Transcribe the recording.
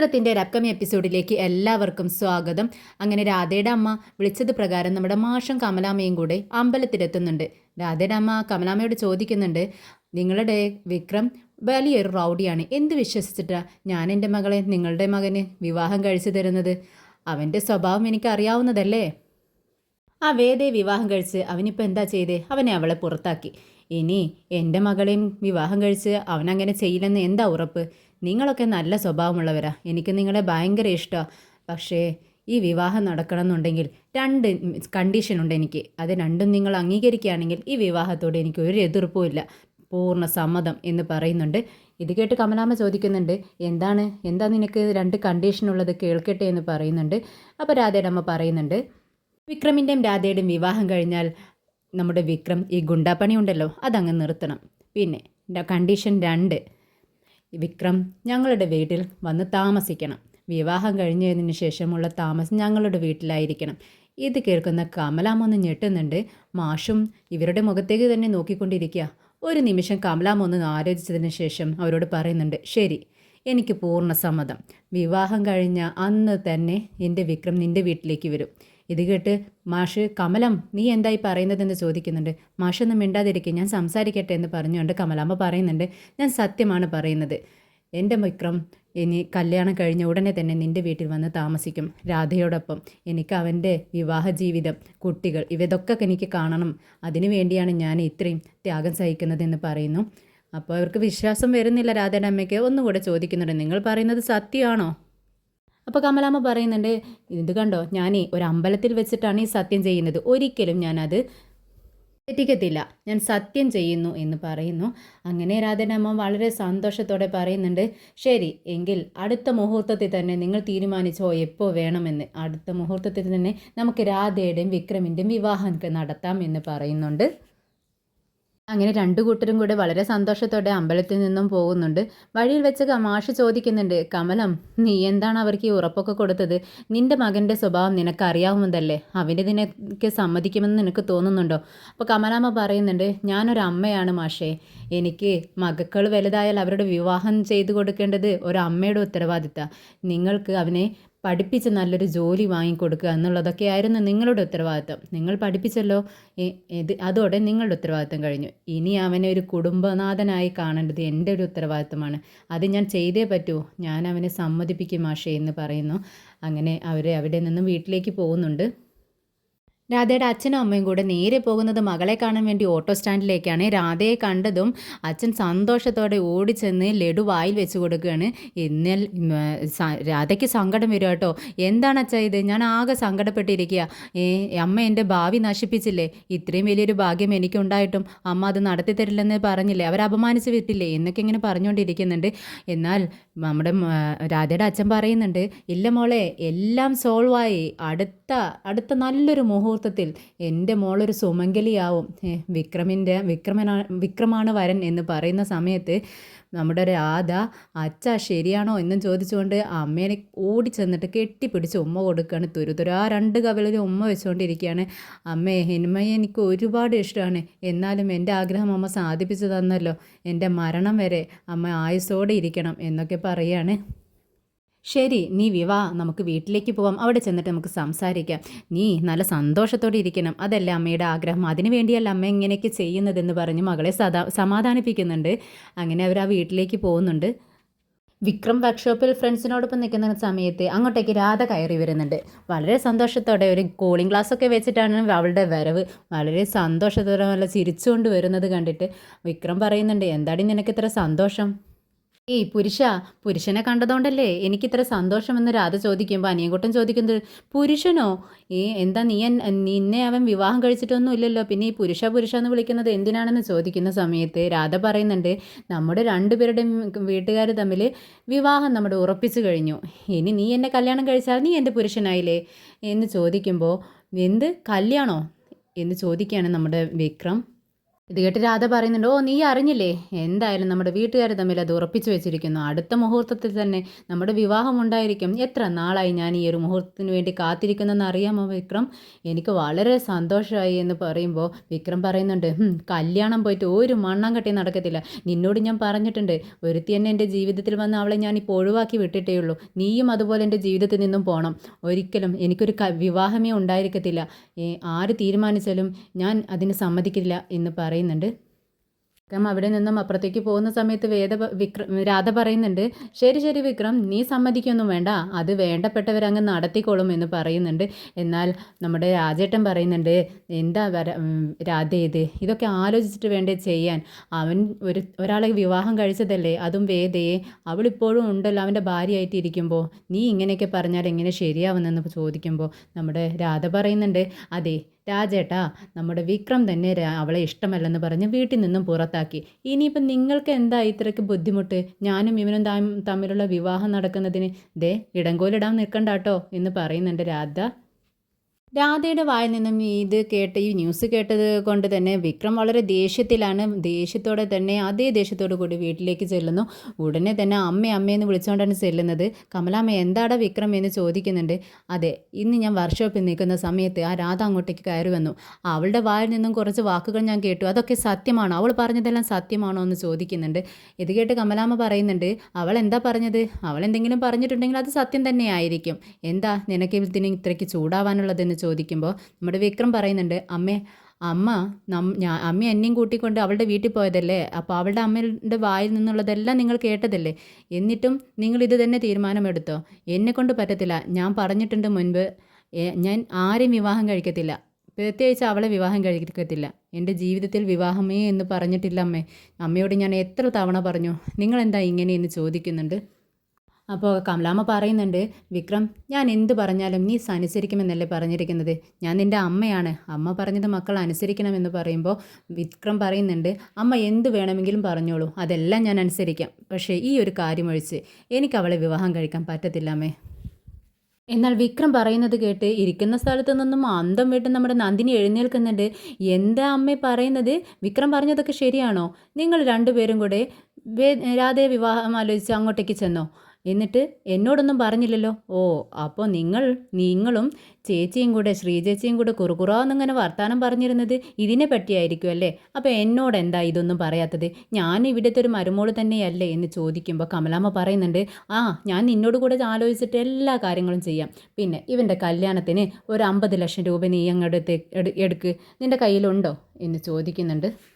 നക്ഷത്രത്തിന്റെ ഒരു അപ്കമിങ് എപ്പിസോഡിലേക്ക് എല്ലാവർക്കും സ്വാഗതം. അങ്ങനെ രാധയുടെ അമ്മ വിളിച്ചത് പ്രകാരം നമ്മുടെ മാഷം കമലാമ്മയും കൂടെ അമ്പലത്തിലെത്തുന്നുണ്ട്. രാധയുടെ അമ്മ കമലാമ്മയോട് ചോദിക്കുന്നുണ്ട് നിങ്ങളുടെ വിക്രം വലിയൊരു റൗഡിയാണ്. എന്ത് വിശ്വസിച്ചിട്ടാണ് ഞാൻ എന്റെ മകളെ നിങ്ങളുടെ മകന് വിവാഹം കഴിച്ചു തരുന്നത്? അവന്റെ സ്വഭാവം എനിക്ക് അറിയാവുന്നതല്ലേ ആ വേദയെ വിവാഹം കഴിച്ച് അവനിപ്പോൾ എന്താ ചെയ്തേ? അവനെ അവളെ പുറത്താക്കി. ഇനി എന്റെ മകളെയും വിവാഹം കഴിച്ച് അവനങ്ങനെ ചെയ്യില്ലെന്ന് എന്താ ഉറപ്പ്? നിങ്ങളൊക്കെ നല്ല സ്വഭാവമുള്ളവരാ. എനിക്ക് നിങ്ങളെ ഭയങ്കര ഇഷ്ടമാണ് പക്ഷേ ഈ വിവാഹം നടക്കണമെന്നുണ്ടെങ്കിൽ രണ്ട് കണ്ടീഷനുണ്ട് എനിക്ക്. അത് രണ്ടും നിങ്ങൾ അംഗീകരിക്കുകയാണെങ്കിൽ ഈ വിവാഹത്തോട് എനിക്ക് ഒരു എതിർപ്പും ഇല്ല. പൂർണ സമ്മതം എന്ന് പറയുന്നുണ്ട്. ഇത് കേട്ട് കമലാമ്മ ചോദിക്കുന്നുണ്ട് എന്താണ്? എന്താ നിനക്ക് രണ്ട് കണ്ടീഷനുള്ളത് കേൾക്കട്ടെ എന്ന് പറയുന്നുണ്ട്. അപ്പോൾ രാധയുടെ അമ്മ പറയുന്നുണ്ട് വിക്രമിന്റെയും രാധയുടെയും വിവാഹം കഴിഞ്ഞാൽ നമ്മുടെ വിക്രം ഈ ഗുണ്ടാപ്പണി ഉണ്ടല്ലോ അതങ്ങ് നിർത്തണം. പിന്നെ കണ്ടീഷൻ രണ്ട്. വിക്രം ഞങ്ങളുടെ വീട്ടിൽ വന്ന് താമസിക്കണം. വിവാഹം കഴിഞ്ഞതിന് ശേഷമുള്ള താമസം ഞങ്ങളുടെ വീട്ടിലായിരിക്കണം. ഇത് കേൾക്കുന്ന കമലാമൊന്ന് ഞെട്ടുന്നുണ്ട്. മാഷും ഇവരുടെ മുഖത്തേക്ക് തന്നെ നോക്കിക്കൊണ്ടിരിക്കുക. ഒരു നിമിഷം കമലാമൊന്ന് ആലോചിച്ചതിന് ശേഷം അവരോട് പറയുന്നുണ്ട് ശരി എനിക്ക് പൂർണ സമ്മതം. വിവാഹം കഴിഞ്ഞ അന്ന് തന്നെ എന്റെ വിക്രം നിന്റെ വീട്ടിലേക്ക് വരും. ഇത് കേട്ട് മാഷ് കമലം നീ എന്തായി പറയുന്നതെന്ന് ചോദിക്കുന്നുണ്ട്. മാഷൊന്നും മിണ്ടാതിരിക്കുക ഞാൻ സംസാരിക്കട്ടെ എന്ന് പറഞ്ഞുകൊണ്ട് കമലാമ്മ പറയുന്നുണ്ട്. ഞാൻ സത്യമാണ് പറയുന്നത്. എന്റെ വിക്രം ഇനി കല്യാണം കഴിഞ്ഞ ഉടനെ തന്നെ നിന്റെ വീട്ടിൽ വന്ന് താമസിക്കും. രാധയോടൊപ്പം എനിക്ക് അവന്റെ വിവാഹ ജീവിതം കുട്ടികൾ ഇവതൊക്കെ എനിക്ക് കാണണം. അതിനു വേണ്ടിയാണ് ഞാൻ ഇത്രയും ത്യാഗം സഹിക്കുന്നതെന്ന് പറയുന്നു. അപ്പോൾ അവർക്ക് വിശ്വാസം വരുന്നില്ല രാധയുടെ അമ്മയ്ക്ക്. ഒന്നുകൂടെ ചോദിക്കുന്നുണ്ട്. നിങ്ങൾ പറയുന്നത് സത്യമാണോ? അപ്പോൾ കമലാമ്മ പറയുന്നുണ്ട് ഇത് കണ്ടോ ഞാനേ ഒരു അമ്പലത്തിൽ വെച്ചിട്ടാണ് ഈ സത്യം ചെയ്യുന്നത്. ഒരിക്കലും ഞാനത് തെറ്റിക്കത്തില്ല. ഞാൻ സത്യം ചെയ്യുന്നു എന്ന് പറയുന്നു. അങ്ങനെ രാധനമ്മ വളരെ സന്തോഷത്തോടെ പറയുന്നുണ്ട് ശരി എങ്കിൽ അടുത്ത മുഹൂർത്തത്തിൽ തന്നെ നിങ്ങൾ തീരുമാനിച്ചോ എപ്പോൾ വേണമെന്ന്? അടുത്ത മുഹൂർത്തത്തിൽ തന്നെ നമുക്ക് രാധയുടെയും വിക്രമിന്റെയും വിവാഹം നടത്താം എന്ന് പറയുന്നുണ്ട്. അങ്ങനെ രണ്ടു കൂട്ടരും കൂടെ വളരെ സന്തോഷത്തോടെ അമ്പലത്തിൽ നിന്നും പോകുന്നുണ്ട്. വഴിയിൽ വെച്ച് കമാഷ് ചോദിക്കുന്നുണ്ട് കമലം നീ എന്താണ് അവർക്ക് ഈ ഉറപ്പൊക്കെ കൊടുത്തത്? നിന്റെ മകന്റെ സ്വഭാവം നിനക്ക് അറിയാവുന്നതല്ലേ അവന്റെ നിനക്ക് സമ്മതിക്കുമെന്ന് നിനക്ക് തോന്നുന്നുണ്ടോ? അപ്പോൾ കമലാമ്മ പറയുന്നുണ്ട് ഞാനൊരു അമ്മയാണ് മാഷേ. എനിക്ക് മകക്കൾ വലുതായാൽ അവരുടെ വിവാഹം ചെയ്തു കൊടുക്കേണ്ടത് ഒരു അമ്മയുടെ ഉത്തരവാദിത്ത. നിങ്ങൾക്ക് അവനെ പഠിപ്പിച്ച് നല്ലൊരു ജോലി വാങ്ങിക്കൊടുക്കുക എന്നുള്ളതൊക്കെയായിരുന്നു നിങ്ങളുടെ ഉത്തരവാദിത്തം. നിങ്ങൾ പഠിപ്പിച്ചല്ലോ ഇത് അതോടെ നിങ്ങളുടെ ഉത്തരവാദിത്തം കഴിഞ്ഞു. ഇനി അവനെ ഒരു കുടുംബനാഥനായി കാണേണ്ടത് എന്റെ ഒരു ഉത്തരവാദിത്തമാണ്. അത് ഞാൻ ചെയ്തേ പറ്റൂ. ഞാൻ അവനെ സമ്മതിപ്പിക്കും മാഷേ എന്ന് പറയുന്നു. അങ്ങനെ അവരെ അവിടെ നിന്നും വീട്ടിലേക്ക് പോകുന്നുണ്ട്. രാധയുടെ അച്ഛനും അമ്മയും കൂടെ നേരെ പോകുന്നത് മകളെ കാണാൻ വേണ്ടി ഓട്ടോ സ്റ്റാൻഡിലേക്കാണ്. രാധയെ കണ്ടതും അച്ഛൻ സന്തോഷത്തോടെ ഓടിച്ചെന്ന് ലഡു വായിൽ വെച്ച് കൊടുക്കുകയാണ്. എന്നാൽ രാധയ്ക്ക് സങ്കടം വരും കേട്ടോ. എന്താണ് അച്ഛാ ഇത്? ഞാൻ ആകെ സങ്കടപ്പെട്ടിരിക്കുക ഏ അമ്മ എന്റെ ഭാവി നശിപ്പിച്ചില്ലേ? ഇത്രയും വലിയൊരു ഭാഗ്യം എനിക്കുണ്ടായിട്ടും അമ്മ അത് നടത്തി തരില്ലെന്ന് പറഞ്ഞില്ലേ? അവർ അപമാനിച്ച് വിട്ടില്ലേ? എന്നൊക്കെ ഇങ്ങനെ പറഞ്ഞുകൊണ്ടിരിക്കുന്നുണ്ട്. എന്നാൽ നമ്മുടെ രാധയുടെ അച്ഛൻ പറയുന്നുണ്ട് ഇല്ല മോളെ എല്ലാം സോൾവായി. അടുത്ത അടുത്ത നല്ലൊരു മുഹൂർത്തം മുഹൂർത്തത്തിൽ എന്റെ മോളൊരു സുമംഗലിയാവും. വിക്രമിന്റെ വിക്രമനാ വിക്രമാണ് വരൻ എന്ന് പറയുന്ന സമയത്ത് നമ്മുടെ രാധ അച്ഛ ശരിയാണോ? എന്നും ചോദിച്ചുകൊണ്ട് അമ്മേനെ ഓടി ചെന്നിട്ട് കെട്ടിപ്പിടിച്ച് ഉമ്മ കൊടുക്കുകയാണ് തുരുതുര ആ രണ്ട് കവിളിലും ഉമ്മ വെച്ചുകൊണ്ടിരിക്കുകയാണ് അമ്മേ ഹിന്മയെ എനിക്ക് ഒരുപാട് ഇഷ്ടമാണ്. എന്നാലും എന്റെ ആഗ്രഹം അമ്മ സാധിപ്പിച്ചു തന്നല്ലോ. എന്റെ മരണം വരെ അമ്മ ആയുസോടെ ഇരിക്കണം എന്നൊക്കെ പറയുകയാണ് ശരി നീ വിവാ നമുക്ക് വീട്ടിലേക്ക് പോവാം അവിടെ ചെന്നിട്ട് നമുക്ക് സംസാരിക്കാം. നീ നല്ല സന്തോഷത്തോടെ ഇരിക്കണം. അതല്ല അമ്മയുടെ ആഗ്രഹം. അതിനു വേണ്ടിയല്ല അമ്മ ഇങ്ങനെയൊക്കെ ചെയ്യുന്നതെന്ന് പറഞ്ഞ് മകളെ സദാ സമാധാനിപ്പിക്കുന്നുണ്ട്. അങ്ങനെ അവർ ആ വീട്ടിലേക്ക് പോകുന്നുണ്ട്. വിക്രം വർക്ക്ഷോപ്പിൽ ഫ്രണ്ട്സിനോടൊപ്പം നിൽക്കുന്ന സമയത്ത് അങ്ങോട്ടേക്ക് രാധ കയറി വരുന്നുണ്ട്. വളരെ സന്തോഷത്തോടെ ഒരു കൂളിംഗ് ഗ്ലാസ് ഒക്കെ വെച്ചിട്ടാണ് അവളുടെ വരവ്. വളരെ സന്തോഷത്തോടെ നല്ല ചിരിച്ചുകൊണ്ട് വരുന്നത് കണ്ടിട്ട് വിക്രം പറയുന്നുണ്ട് എന്താടി നിനക്ക് ഇത്ര സന്തോഷം? ഏയ് പുരുഷ പുരുഷനെ കണ്ടതുകൊണ്ടല്ലേ എനിക്ക് എനിക്കിത്ര സന്തോഷമെന്ന് രാധ ചോദിക്കുമ്പോൾ അനിയൻകുട്ടൻ ചോദിക്കുന്നത് പുരുഷനോ? ഏ എന്താ നീ നിന്നെ അവൻ വിവാഹം കഴിച്ചിട്ടൊന്നും ഇല്ലല്ലോ പിന്നെ ഈ പുരുഷ പുരുഷ എന്ന് വിളിക്കുന്നത് എന്തിനാണെന്ന് ചോദിക്കുന്ന സമയത്ത് രാധ പറയുന്നുണ്ട് നമ്മുടെ രണ്ടുപേരുടെയും വീട്ടുകാർ തമ്മിൽ വിവാഹം നമ്മുടെ ഉറപ്പിച്ചു കഴിഞ്ഞു. ഇനി നീ എന്നെ കല്യാണം കഴിച്ചാൽ നീ എന്റെ പുരുഷനായില്ലേ? എന്ന് ചോദിക്കുമ്പോൾ എന്ത്? കല്യാണോ? എന്ന് ചോദിക്കുകയാണ് നമ്മുടെ വിക്രം. ഇത് കേട്ട് രാധ പറയുന്നുണ്ട് ഓ നീ അറിഞ്ഞില്ലേ? എന്തായാലും നമ്മുടെ വീട്ടുകാർ തമ്മിൽ അത് ഉറപ്പിച്ചു വെച്ചിരിക്കുന്നു. അടുത്ത മുഹൂർത്തത്തിൽ തന്നെ നമ്മുടെ വിവാഹം ഉണ്ടായിരിക്കും. എത്ര നാളായി ഞാൻ ഈ ഒരു മുഹൂർത്തത്തിന് വേണ്ടി കാത്തിരിക്കുന്നെന്ന് അറിയാമോ വിക്രം? എനിക്ക് വളരെ സന്തോഷമായി എന്ന് പറയുമ്പോൾ വിക്രം പറയുന്നുണ്ട് "ഹും, കല്യാണം പോയിട്ട് ഒരു മണ്ണം കെട്ടി നടക്കത്തില്ല. നിന്നോട് ഞാൻ പറഞ്ഞിട്ടുണ്ട് ഒരുത്തി തന്നെ എന്റെ ജീവിതത്തിൽ വന്ന് അവളെ ഞാൻ ഇപ്പോൾ ഒഴിവാക്കി വിട്ടിട്ടേ ഉള്ളൂ. നീയും അതുപോലെ എന്റെ ജീവിതത്തിൽ നിന്നും പോകണം ഒരിക്കലും എനിക്കൊരു വിവാഹമേ ഉണ്ടായിരിക്കത്തില്ല. ആര് തീരുമാനിച്ചാലും ഞാൻ അതിന് സമ്മതിക്കില്ല എന്ന് പറയുന്നുണ്ട്. വിക്രം അവിടെ നിന്നും അപ്പുറത്തേക്ക് പോകുന്ന സമയത്ത് വേദ വിക്രം രാധ പറയുന്നുണ്ട് ശരി ശരി വിക്രം നീ സമ്മതിക്കൊന്നും വേണ്ട. അത് വേണ്ടപ്പെട്ടവരങ്ങ് നടത്തിക്കോളും എന്ന് പറയുന്നുണ്ട്. എന്നാൽ നമ്മുടെ രാജേട്ടൻ പറയുന്നുണ്ട് എന്താ വര രാധ ഇത്? ഇതൊക്കെ ആലോചിച്ചിട്ട് വേണ്ടേ ചെയ്യാൻ? അവൻ ഒരു ഒരാളെ വിവാഹം കഴിച്ചതല്ലേ? അതും വേദയെ അവളിപ്പോഴും ഉണ്ടല്ലോ അവന്റെ ഭാര്യയായിട്ട് ഇരിക്കുമ്പോൾ നീ ഇങ്ങനെയൊക്കെ പറഞ്ഞാൽ എങ്ങനെ ശരിയാവുന്നെന്ന് ചോദിക്കുമ്പോൾ നമ്മുടെ രാധ പറയുന്നുണ്ട് അതെ രാജേട്ടാ നമ്മുടെ വിക്രം തന്നെ അവളെ ഇഷ്ടമല്ലെന്ന് പറഞ്ഞ് വീട്ടിൽ നിന്നും പുറത്താക്കി. ഇനിയിപ്പം നിങ്ങൾക്ക് എന്താ ഇത്രയ്ക്ക് ബുദ്ധിമുട്ട്? ഞാനും ഇവനും തമ്മിലുള്ള വിവാഹം നടക്കുന്നതിന് ദേ ഇടങ്കോലിടാൻ നിൽക്കണ്ടാട്ടോ എന്ന് പറയുന്നുണ്ട് രാധ. രാധയുടെ വായിൽ നിന്നും ഇത് കേട്ട് ഈ ന്യൂസ് കേട്ടത് കൊണ്ട് തന്നെ വിക്രം വളരെ ദേഷ്യത്തിലാണ്. ദേഷ്യത്തോടെ തന്നെ അതേ ദേഷ്യത്തോടു കൂടി വീട്ടിലേക്ക് ചെല്ലുന്നു. ഉടനെ തന്നെ അമ്മ അമ്മയെന്ന് വിളിച്ചുകൊണ്ടാണ് ചെല്ലുന്നത്. കമലാമ്മ എന്താടാ വിക്രം എന്ന് ചോദിക്കുന്നുണ്ട്. അതെ ഇന്ന് ഞാൻ വർക്ക്ഷോപ്പിൽ നിൽക്കുന്ന സമയത്ത് ആ രാധ അങ്ങോട്ടേക്ക് കയറി വന്നു. അവളുടെ വായിൽ നിന്നും കുറച്ച് വാക്കുകൾ ഞാൻ കേട്ടു. അതൊക്കെ സത്യമാണോ? അവൾ പറഞ്ഞതെല്ലാം സത്യമാണോ എന്ന് ചോദിക്കുന്നുണ്ട്. ഇത് കേട്ട് കമലാമ്മ പറയുന്നുണ്ട് അവൾ എന്താ പറഞ്ഞത്? അവൾ എന്തെങ്കിലും പറഞ്ഞിട്ടുണ്ടെങ്കിൽ അത് സത്യം തന്നെ ആയിരിക്കും എന്താ നിനക്ക് ഇതിന് ഇത്രയ്ക്ക് ചൂടാവാനുള്ളതെന്ന് ചോദിക്കുമ്പോൾ നമ്മുടെ വിക്രം പറയുന്നുണ്ട് അമ്മേ അമ്മ നം ഞാൻ അമ്മ എന്നെയും കൂട്ടിക്കൊണ്ട് അവളുടെ വീട്ടിൽ പോയതല്ലേ? അപ്പോൾ അവളുടെ അമ്മയുടെ വായിൽ നിന്നുള്ളതെല്ലാം നിങ്ങൾ കേട്ടതല്ലേ? എന്നിട്ടും നിങ്ങൾ ഇത് തന്നെ തീരുമാനമെടുത്തോ? എന്നെ കൊണ്ട് പറ്റത്തില്ല. ഞാൻ പറഞ്ഞിട്ടുണ്ട് മുൻപ് ഞാൻ ആരെയും വിവാഹം കഴിക്കത്തില്ല. പ്രത്യേകിച്ച് അവളെ വിവാഹം കഴിക്കത്തില്ല. എന്റെ ജീവിതത്തിൽ വിവാഹമേ എന്ന് പറഞ്ഞിട്ടില്ല അമ്മേ. അമ്മയോട് ഞാൻ എത്ര തവണ പറഞ്ഞു നിങ്ങളെന്താ ഇങ്ങനെയെന്ന് ചോദിക്കുന്നുണ്ട്? അപ്പോൾ കമലാമ്മ പറയുന്നുണ്ട് വിക്രം ഞാൻ എന്ത് പറഞ്ഞാലും നീ അനുസരിക്കുമെന്നല്ലേ പറഞ്ഞിരിക്കുന്നത്? ഞാൻ നിന്റെ അമ്മയാണ്. അമ്മ പറഞ്ഞത് മക്കൾ അനുസരിക്കണമെന്ന് പറയുമ്പോൾ വിക്രം പറയുന്നുണ്ട് അമ്മ എന്ത് വേണമെങ്കിലും പറഞ്ഞോളൂ. അതെല്ലാം ഞാൻ അനുസരിക്കാം. പക്ഷേ ഈ ഒരു കാര്യം ഒഴിച്ച് എനിക്ക് അവളെ വിവാഹം കഴിക്കാൻ പറ്റത്തില്ലാമേ എന്നാൽ വിക്രം പറയുന്നത് കേട്ട് ഇരിക്കുന്ന സ്ഥലത്ത് നിന്നും അന്തം വിട്ട് നമ്മുടെ നന്ദിനി എഴുന്നേൽക്കുന്നുണ്ട്. എന്താ അമ്മ പറയുന്നത്? വിക്രം പറഞ്ഞതൊക്കെ ശരിയാണോ? നിങ്ങൾ രണ്ടുപേരും കൂടെ രാധയെ വിവാഹം ആലോചിച്ച് അങ്ങോട്ടേക്ക് ചെന്നോ? എന്നിട്ട് എന്നോടൊന്നും പറഞ്ഞില്ലല്ലോ. ഓ അപ്പോൾ നിങ്ങൾ നിങ്ങളും ചേച്ചിയും കൂടെ ശ്രീചേച്ചിയും കൂടെ കുറുകുറാന്നിങ്ങനെ വർത്താനം പറഞ്ഞിരുന്നത് ഇതിനെ പറ്റിയായിരിക്കും അല്ലേ? അപ്പോൾ എന്നോട് എന്താ ഇതൊന്നും പറയാത്തത്? ഞാൻ ഇവിടുത്തെ ഒരു മരുമോൾ തന്നെയല്ലേ എന്ന് ചോദിക്കുമ്പോൾ കമലാമ്മ പറയുന്നുണ്ട് ആ ഞാൻ നിന്നോട് കൂടെ ആലോചിച്ചിട്ട് എല്ലാ കാര്യങ്ങളും ചെയ്യാം. പിന്നെ ഇവന്റെ കല്യാണത്തിന് ഒരു അമ്പത് ലക്ഷം രൂപ നീ അങ്ങോട്ട് എടുക്ക്. നിന്റെ കയ്യിലുണ്ടോ? എന്ന് ചോദിക്കുന്നുണ്ട്.